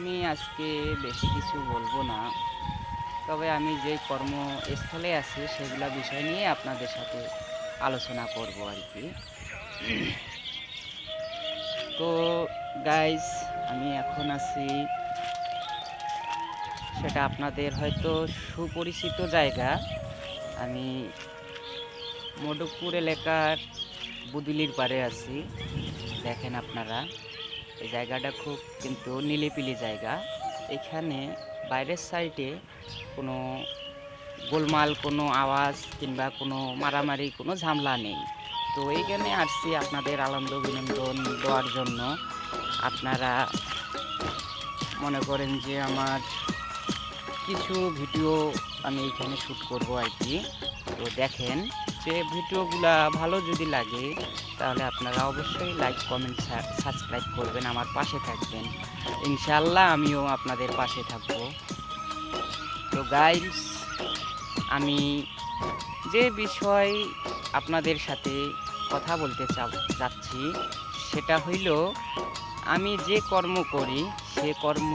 আমি আজকে বেশি কিছু বলব না। তবে আমি যে কর্মস্থলে আছি, সেগুলো বিষয় নিয়ে আপনাদের সাথে আলোচনা করব আর কি। তো গাইস আমি এখন আছি। সেটা আপনাদের হয়তো সুপরিচিত জায়গা। আমি মডকপুর এলাকার বুদুলির পাড়ে আছি। দেখেন আপনারা। জায়গাটা খুব কিন্তু নিলিপিলি জায়গা। এখানে বাইরের সাইডে কোনো গোলমাল, কোনো আওয়াজ কিংবা কোনো মারামারি, কোনো ঝামেলা নেই। তো এইখানে আসছি আপনাদের আনন্দ বিনোদন দেওয়ার জন্য। আপনারা মনে করেন যে আমার কিছু ভিডিও আমি এখানে শ্যুট করব আর কি। তো দেখেন যে ভিডিওগুলা ভালো যদি লাগে, তাহলে আপনারা অবশ্যই লাইক কমেন্ট সাবস্ক্রাইব করবেন, আমার পাশে থাকবেন। ইনশাল্লাহ আমিও আপনাদের পাশে থাকব। তো গাইস আমি যে বিষয় আপনাদের সাথে কথা বলতে চাচ্ছি সেটা হইল, আমি যে কর্ম করি, সে কর্ম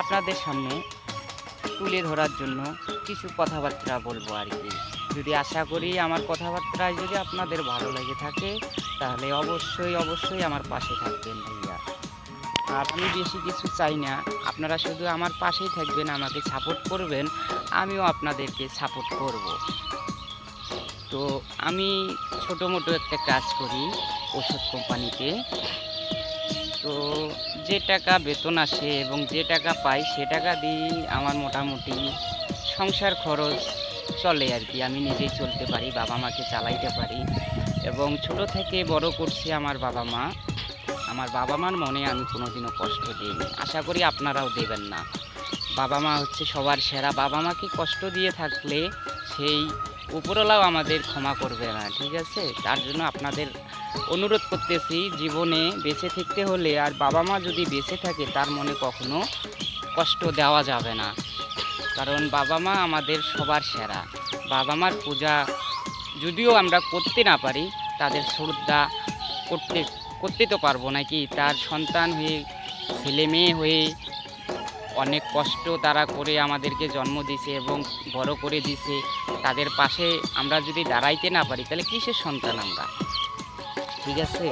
আপনাদের সামনে তুলে ধরার জন্য কিছু কথাবার্তা বলব আর কি। যদি আশা করি আমার কথাবার্তায় যদি আপনাদের ভালো লেগে থাকে, তাহলে অবশ্যই অবশ্যই আমার পাশে থাকবেন ভাইয়া। আর আমি বেশি কিছু চাই না। আপনারা শুধু আমার পাশেই থাকবেন, আমাকে সাপোর্ট করবেন, আমিও আপনাদেরকে সাপোর্ট করব। তো আমি ছোটো মোটো একটা কাজ করি ওষুধ কোম্পানিতে। তো যে টাকা বেতন আসে এবং যে টাকা পাই, সে টাকা দিয়েই আমার মোটামুটি সংসার খরচ চলে আর কি। আমি নিজেই চলতে পারি, বাবা মাকে চালাইতে পারি এবং ছোট থেকে বড় করছি আমার বাবা মা। আমার বাবা মার মনে আমি কোনোদিনও কষ্ট দিইনি। আশা করি আপনারাও দেবেন না। বাবা মা হচ্ছে সবার সেরা। বাবা মাকে কষ্ট দিয়ে থাকলে সেই উপরওয়ালাও আমাদের ক্ষমা করবে না, ঠিক আছে? তার জন্য আপনাদের অনুরোধ করতেছি, জীবনে বেঁচে থাকতে হলে আর বাবা মা যদি বেঁচে থাকে, তার মনে কখনো কষ্ট দেওয়া যাবে না। কারণ বাবা মা আমাদের সবার সেরা। বাবা মার পূজা যদিও আমরা করতে না পারি, তাদের শ্রদ্ধা করতে করতে তো পারব নাকি তার সন্তান হয়ে, ছেলে মেয়ে হয়ে অনেক কষ্ট তারা করে আমাদেরকে জন্ম দিছে এবং বড় করে দিছে তাদের পাশে আমরা যদি দাঁড়াইতে না পারি, তাহলে কিসের সন্তান আমরা? ঠিক আছে?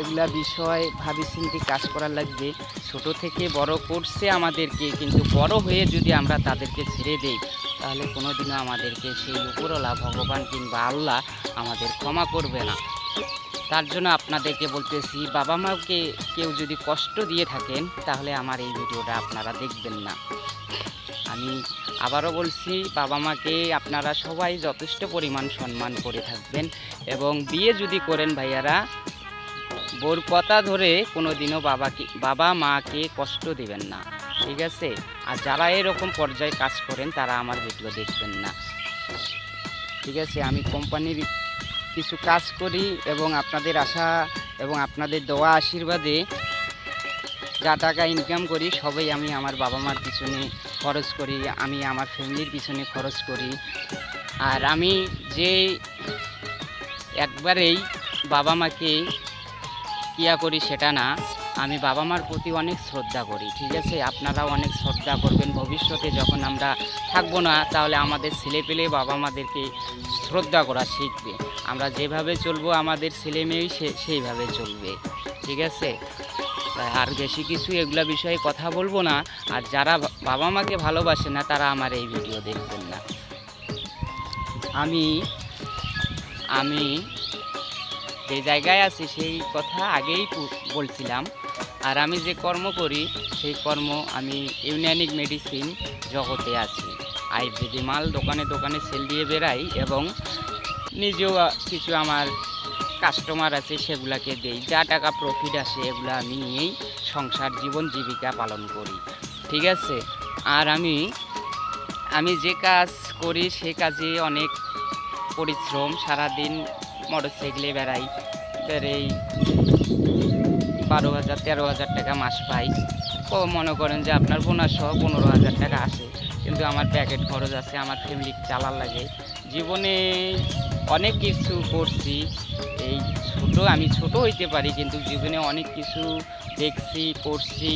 এগুলা বিষয় ভাবি চিন্তি কাজ করার লাগবে। ছোট থেকে বড় করছে আমাদেরকে, কিন্তু বড় হয়ে যদি আমরা তাদেরকে ছেড়ে দেই, তাহলে কোনোদিনও আমাদেরকে সেই উপরওয়ালা, ভগবান কিংবা আল্লাহ আমাদের ক্ষমা করবে না। তার জন্য আপনাদেরকে বলতেছি, বাবা মাকে কেউ যদি কষ্ট দিয়ে থাকেন, তাহলে আমার এই ভিডিওটা আপনারা দেখবেন না। আমি আবারও বলছি, বাবা মাকে আপনারা সবাই যথেষ্ট পরিমাণ সম্মান করে থাকবেন এবং বিয়ে যদি করেন ভাইয়ারা বোর কথা ধরে কোনো দিনও বাবাকে, বাবা মাকে কষ্ট দেবেন না, ঠিক আছে? আর যারা এরকম পর্যায়ে কাজ করেন, তারা আমার ভিডিও দেখবেন না। ঠিক আছে, আমি কোম্পানির কিছু কাজ করি এবং আপনাদের আশা এবং আপনাদের দেওয়া আশীর্বাদে যা টাকা ইনকাম করি, সবই আমি আমার বাবা মার পিছনে খরচ করি, আমি আমার ফ্যামিলির পিছনে খরচ করি। আর আমি যে একবারেই বাবা মাকে কিয়া করি সেটা না, আমি বাবা মার প্রতি অনেক শ্রদ্ধা করি, ঠিক আছে? আপনারাও অনেক শ্রদ্ধা করবেন ভবিষ্যতে যখন আমরা থাকব না, তাহলে আমাদের ছেলে পেলে বাবা মাদেরকে শ্রদ্ধা করা শিখবে। আমরা যেভাবে চলবো, আমাদের ছেলে মেয়েই সে- সেইভাবে চলবে, ঠিক আছে? আর বেশি কিছু এগুলা বিষয়ে কথা বলব না, আর যারা বাবা মাকে ভালোবাসে না, তারা আমার এই ভিডিও দেখবেন না। আমি আমি যে জায়গায় আছি সেই কথা আগেই বলছিলাম। আর আমি যে কর্ম করি, সেই কর্ম আমি ইউনানিক মেডিসিন জগতে আছি। আয়ুর্বেদি মাল দোকানে দোকানে সেল দিয়ে বেড়াই এবং নিজেও কিছু আমার কাস্টমার আছে সেগুলাকে দেই, যা টাকা প্রফিট আসে এগুলো আমি নিয়েই সংসার, জীবন, জীবিকা পালন করি। ঠিক আছে? আর আমি আমি যে কাজ করি সে কাজে অনেক পরিশ্রম, সারাদিন মোটর সাইকেলে বেড়াই এই বারো হাজার তেরো হাজার টাকা মাস পাই। ও মনে করেন যে আপনার সহ পনেরো হাজার টাকা আসে। কিন্তু আমার প্যাকেট খরচ আছে, আমার ফ্যামিলি চালার লাগে। জীবনে অনেক কিছু করছি। এই ছোট, আমি ছোট হইতে পারি, কিন্তু জীবনে অনেক কিছু দেখছি করছি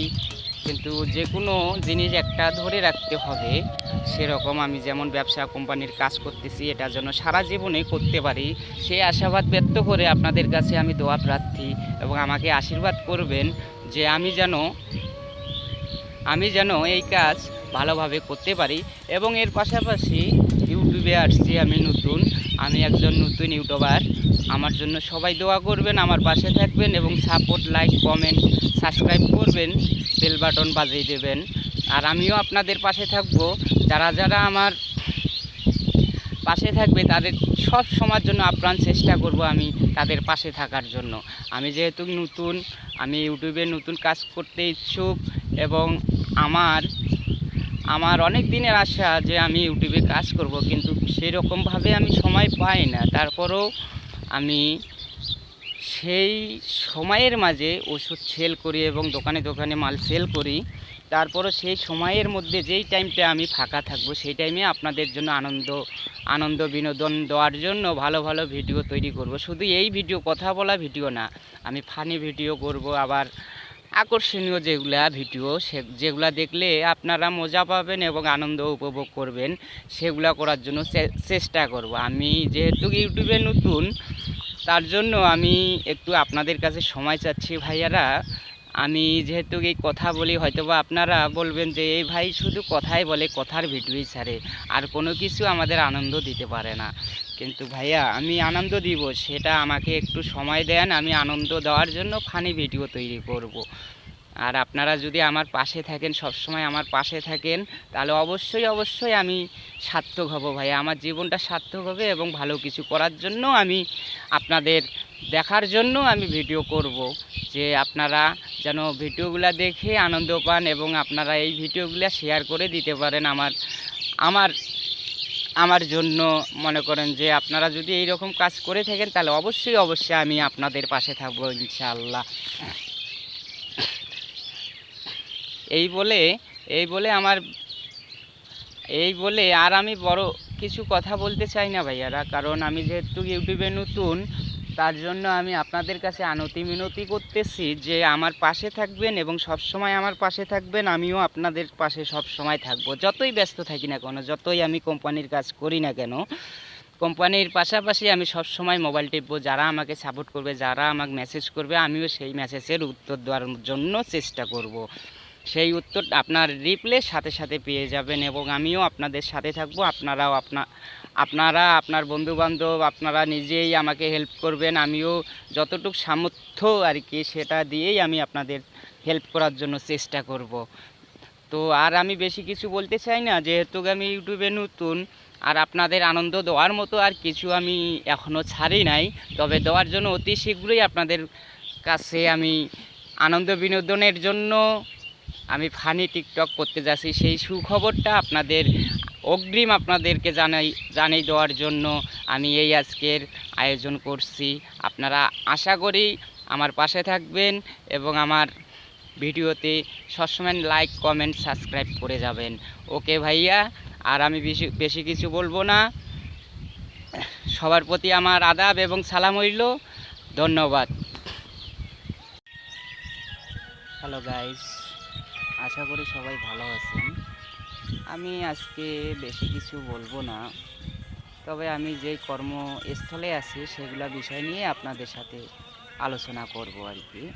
কিন্তু যে কোনো জিনিস একটা ধরে রাখতে হবে। সেরকম আমি যেমন ব্যবসা কোম্পানির কাজ করতেছি, এটা যেন সারা জীবনে করতে পারি। সেই আশাবাদ ব্যক্ত করে আপনাদের কাছে আমি দোয়া প্রার্থী এবং আমাকে আশীর্বাদ করবেন যে আমি যেন আমি যেন এই কাজ ভালোভাবে করতে পারি এবং এর পাশাপাশি ইউটিউবে আসছি আমি নতুন। আমি একজন নতুন ইউটিউবার। আমার জন্য সবাই দোয়া করবেন, আমার পাশে থাকবেন এবং সাপোর্ট, লাইক, কমেন্ট, সাবস্ক্রাইব করবেন। বেল বাটন বাজিয়ে দেবেন। আর আমিও আপনাদের পাশে থাকব। যারা যারা আমার পাশে থাকবে, তাদের সব সময়ের জন্য আপ্রাণ চেষ্টা করব আমি তাদের পাশে থাকার জন্য। আমি যেহেতু নতুন, আমি ইউটিউবে নতুন কাজ করতে ইচ্ছুক এবং আমার আমার অনেক দিনের আশা যে আমি ইউটিউবে কাজ করব, কিন্তু সেরকমভাবে আমি সময় পাই না। তারপরেও আমি সেই সময়ের মাঝে ওষুধ সেল করি এবং দোকানে দোকানে মাল সেল করি। তারপরও সেই সময়ের মধ্যে যেই টাইমটা আমি ফাঁকা থাকব, সেই টাইমে আপনাদের জন্য আনন্দ আনন্দ বিনোদন দেওয়ার জন্য ভালো ভালো ভিডিও তৈরি করব। শুধু এই ভিডিও, কথা বলা ভিডিও না, আমি ফানি ভিডিও করব, আবার আকর্ষণীয় যেগুলা ভিডিও, সে, যেগুলা দেখলে আপনারা মজা পাবেন এবং আনন্দ উপভোগ করবেন, সেগুলা করার জন্য চেষ্টা করব। আমি যেহেতু ইউটিউবে নতুন তার জন্য আমি একটু আপনাদের কাছে সময় চাচ্ছি ভাইয়ারা। আমি যেহেতু এই কথা বলি, হয়তোবা আপনারা বলবেন যে, এই ভাই শুধু কথাই বলে, কথার ভিডিওই ছাড়ে। আর কোনো কিছু আমাদের আনন্দ দিতে পারে না। কিন্তু ভাইয়া, আমি আনন্দ দিব, সেটা আমাকে একটু সময় দেন, আমি আনন্দ দেওয়ার জন্য ফানি ভিডিও তৈরি করব। আর আপনারা যদি আমার পাশে থাকেন, সবসময় আমার পাশে থাকেন, তাহলে অবশ্যই অবশ্যই আমি সার্থক হব ভাই আমার জীবনটা সার্থক হবে এবং ভালো কিছু করার জন্য আমি আপনাদের দেখার জন্য আমি ভিডিও করব যে আপনারা যেন ভিডিওগুলো দেখে আনন্দ পান এবং আপনারা এই ভিডিওগুলো শেয়ার করে দিতে পারেন আমার আমার আমার জন্য। মনে করেন যে আপনারা যদি এই রকম কাজ করে থাকেন, তাহলে অবশ্যই অবশ্যই আমি আপনাদের পাশে থাকব ইনশাআল্লাহ। এই বলে এই বলে আমার, এই বলে আর আমি বড় কিছু কথা বলতে চাই না ভাইয়ারা, কারণ আমি যেহেতু ইউটিউবে নতুন, তার জন্য আমি আপনাদের কাছে আনতি মিনতি করতেছি যে আমার পাশে থাকবেন এবং সব সময় আমার পাশে থাকবেন, আমিও আপনাদের পাশে সব সময় থাকব যতই ব্যস্ত থাকি না কেন, যতই আমি কোম্পানির কাজ করি না কেন, কোম্পানির পাশাপাশি আমি সব সময় মোবাইল টিপবো, যারা আমাকে সাপোর্ট করবে, যারা আমাকে মেসেজ করবে, আমিও সেই মেসেজের উত্তর দেওয়ার জন্য চেষ্টা করব। সেই উত্তর আপনার রিপ্লে সাথে সাথে পেয়ে যাবেন এবং আমিও আপনাদের সাথে থাকব। আপনারাও আপনা, আপনারা, আপনার বন্ধুবান্ধব, আপনারা নিজেই আমাকে হেল্প করবেন। আমিও যতটুকু সামর্থ্য আর কি সেটা দিয়েই আমি আপনাদের হেল্প করার জন্য চেষ্টা করব। তো আর আমি বেশি কিছু বলতে চাই না, যেহেতু আমি ইউটিউবে নতুন আর আপনাদের আনন্দ দেওয়ার মতো আর কিছু আমি এখনও ছাড়ি নাই, তবে দেওয়ার জন্য অতি শীঘ্রই আপনাদের কাছে আমি আনন্দ বিনোদনের জন্য আমি ফানি টিকটক করতে যাচ্ছি। সেই সুখবরটা আপনাদের, অগ্রিম আপনাদেরকে জানাই, জানিয়ে দেওয়ার জন্য আমি এই আজকের আয়োজন করছি। আপনারা আশা করি আমার পাশে থাকবেন এবং আমার ভিডিওতে সবসময় লাইক কমেন্ট সাবস্ক্রাইব করে যাবেন। ওকে ভাইয়া, আর আমি বেশি বেশি কিছু বলব না। সবার প্রতি আমার আদাব এবং সালাম হইল ধন্যবাদ। হ্যালো গাইস আশা করি সবাই ভালো আছেন। আমি আজকে বেশি কিছু বলব না। তবে আমি যে কর্মস্থলে আছি, সেগুলো বিষয় নিয়ে আপনাদের সাথে আলোচনা করব আর কি।